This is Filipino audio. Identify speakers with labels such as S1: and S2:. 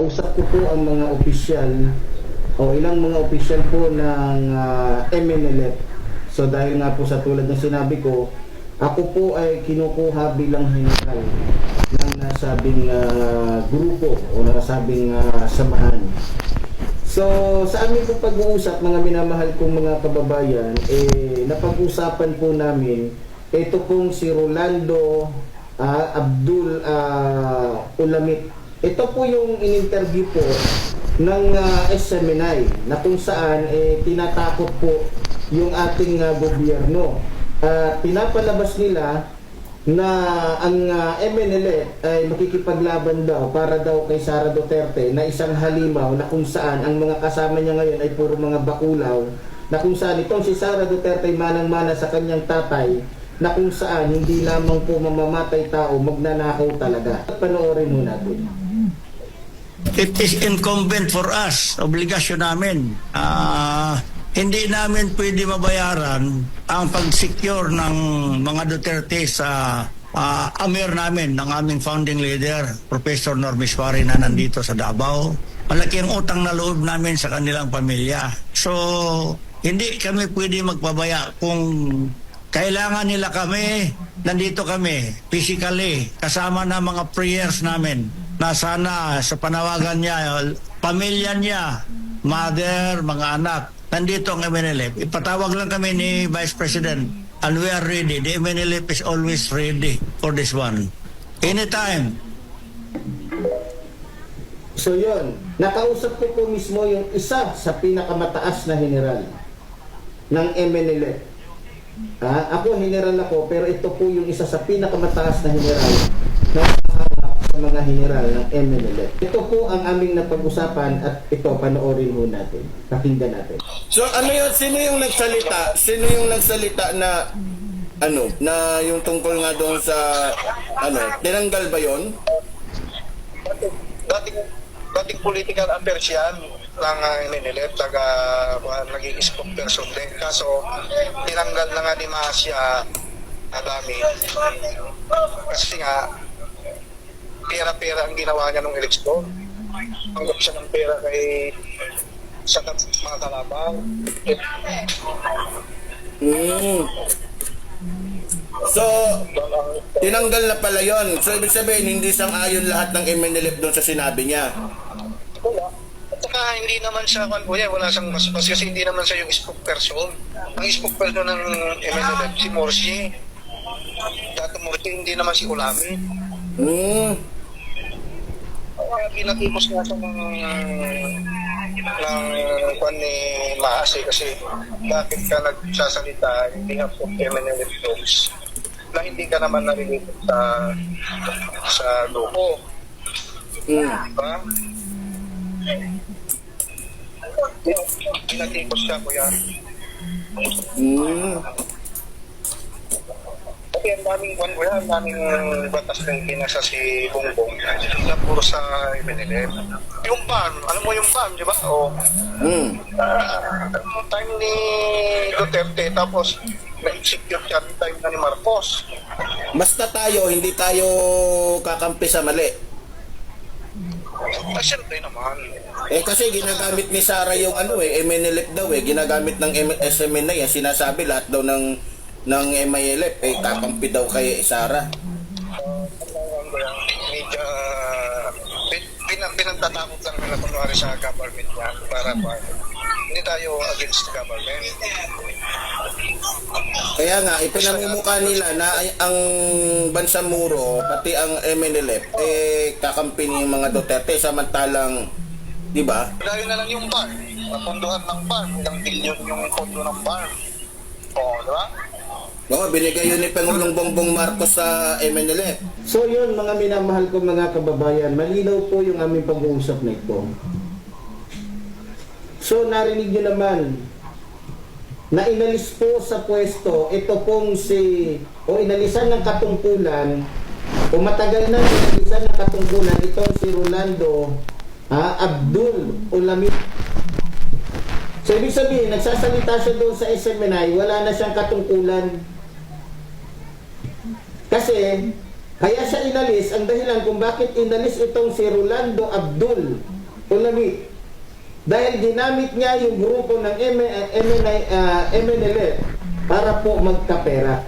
S1: Usap ko po ang mga opisyal o ilang mga opisyal po ng ah, MNLF. So dahil nga po sa tulad ng sinabi ko, ako po ay kinukuha bilang general ng nasabing ah, grupo o nasabing ah, samahan. So, sa aming po pag-uusap, mga minamahal kong mga kababayan, eh, napag-usapan po namin, ito pong si Rolando ah, Abdul ah, Ulamit. Ito po yung in-interview po ng ah, SMNI na kung saan eh, tinatakot po yung ating ah, gobyerno. At pinapalabas nila na ang uh, MNLF ay makikipaglaban daw para daw kay Sara Duterte na isang halimaw na kung saan ang mga kasama niya ngayon ay puro mga bakulaw na kung saan itong si Sara Duterte ay manang-mana sa kanyang tatay na kung saan hindi lamang po mamamatay tao, magnanakaw talaga. Panoorin mo natin.
S2: It is incumbent for us, obligasyon namin. Ah, hindi namin pwede mabayaran ang pag-secure ng mga Duterte sa ah, amir namin, ng aming founding leader, Professor Normis Suarez na nandito sa Davao. Malaki ang utang na loob namin sa kanilang pamilya. So, hindi kami pwede magpabaya kung kailangan nila kami, nandito kami, physically, kasama na mga prayers namin na sana sa panawagan niya, pamilya niya, mother, mga anak, nandito ang MNLF. Ipatawag lang kami ni Vice President and we are ready. The MNLF is always ready for this one. Anytime.
S1: So yun, nakausap ko po mismo yung isa sa pinakamataas na general ng MNLF. Ah, ako general ako, pero ito po yung isa sa pinakamataas na general sa mga general ng MNLF. Ito po ang aming napag-usapan at ito panoorin ho natin. Pakinggan natin.
S3: So ano yun, sino yung nagsalita? Sino yung nagsalita na ano, na yung tungkol nga doon sa ano, tinanggal ba yon?
S4: dating dating political affairs yan ng uh, MNLF, taga uh, naging spokesperson din. Kaso, tinanggal na nga ni Masya na dami. Kasi nga, pera-pera ang ginawa niya nung eleksyon. Tanggap siya ng pera kay sa mga kalaban.
S3: Mm. So, tinanggal na pala yon. So, ibig sabihin, hindi sang-ayon lahat ng MNLF doon sa sinabi niya.
S4: Wala. At saka hindi naman siya, kuya, wala siyang mas, mas kasi hindi naman siya yung spokesperson. Ang spokesperson ng MNLF, si Morsi. Dato Morsi, hindi naman si Ulami.
S3: Mm.
S4: Pinatipos nga siya ng ng kwan ni Maas eh, kasi bakit ka nagsasalita in behalf of MNLF dogs na hindi ka naman nalilipot sa sa grupo.
S3: Mm.
S4: Diba? Pinatipos siya, kuya.
S3: Mm.
S4: Kasi ang daming kuya, ang daming batas ng kinasa si Bongbong na puro sa MNLF. Yung ban, alam mo yung ban, di ba? O,
S3: Mm.
S4: Uh, time ni Duterte tapos na-execute siya time na ni Marcos.
S3: Basta tayo, hindi tayo kakampi sa mali.
S4: Ah, siyempre naman.
S3: Eh kasi ginagamit ni Sara yung ano eh, MNLF daw eh, ginagamit ng M- SMN na yan, sinasabi lahat daw ng ng MILF eh kakampi daw kay Sara.
S4: Medyo pin, pin, pinagtatakot lang nila kunwari sa government niya para pa hindi tayo against the government.
S3: Kaya nga, ipinamumukha nila na ang Bansamuro, pati ang MNLF, eh kakampi ni mga Duterte samantalang, di ba?
S4: Dahil na lang yung ban, napunduhan ng ban, ilang bilyon yung pondo ng ban. Oo, di ba?
S3: Oo, binigay yun ni Pangulong Bongbong Marcos sa MNLF.
S1: So yun, mga minamahal ko mga kababayan, malinaw po yung aming pag-uusap na ito. So narinig nyo naman, na inalis po sa pwesto, ito pong si, o inalisan ng katungkulan, o matagal na inalisan ng katungkulan, itong si Rolando ah, Abdul Ulamit. So ibig sabihin, nagsasalita siya doon sa SMNI, wala na siyang katungkulan. Kasi, kaya siya inalis, ang dahilan kung bakit inalis itong si Rolando Abdul Ulamit. Dahil ginamit niya yung grupo ng MNLF para po magkapera.